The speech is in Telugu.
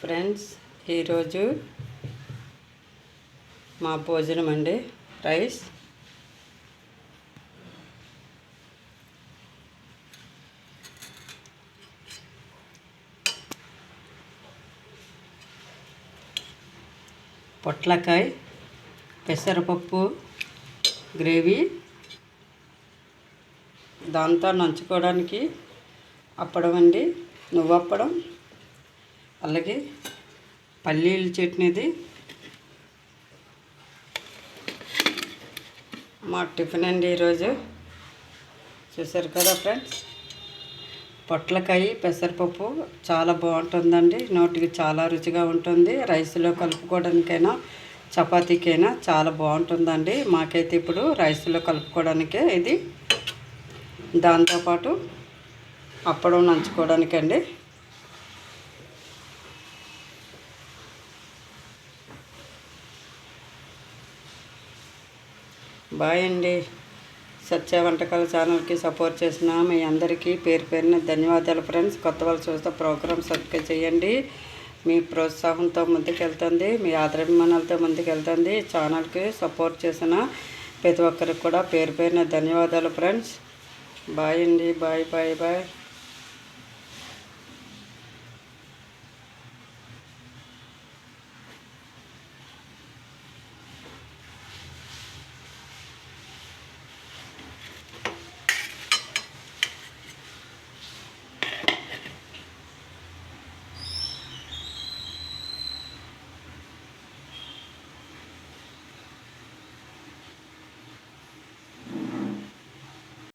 ఫ్రెండ్స్ ఈరోజు మా భోజనం అండి. రైస్. పొట్లకాయ పెసరపప్పు గ్రేవీ. దాంతో నంచుకోవడానికి అప్పడం అండి. నువ్వప్పడం. అలాగే పల్లీల చట్నీది మా టిఫిన్ అండి ఈరోజు. చూసారు కదా ఫ్రెండ్స్? పొట్లకాయ పెసరపప్పు చాలా బాగుంటుందండి. నోటికి చాలా రుచిగా ఉంటుంది. రైస్లో కలుపుకోవడానికైనా చపాతీకైనా చాలా బాగుంటుందండి. మాకైతే ఇప్పుడు రైస్లో కలుపుకోవడానికే ఇది. దాంతోపాటు అప్పడం నంచుకోవడానికండి. బాయ్ అండి. సత్య వంటకాల ఛానల్కి సపోర్ట్ చేసిన మీ అందరికీ పేరు పేరున ధన్యవాదాలు ఫ్రెండ్స్. కొత్త వాళ్ళు చూస్తే ప్రోగ్రామ్ సబ్స్క్రైబ్ చేయండి. మీ ప్రోత్సాహంతో ముందుకెళ్తుంది మీ ఆదరాభిమానాలతో ముందుకెళ్తుంది. ఛానల్కి సపోర్ట్ చేసిన ప్రతి ఒక్కరికి కూడా పేరు పేరున ధన్యవాదాలు ఫ్రెండ్స్. బాయ్ అండి. Bye bye bye.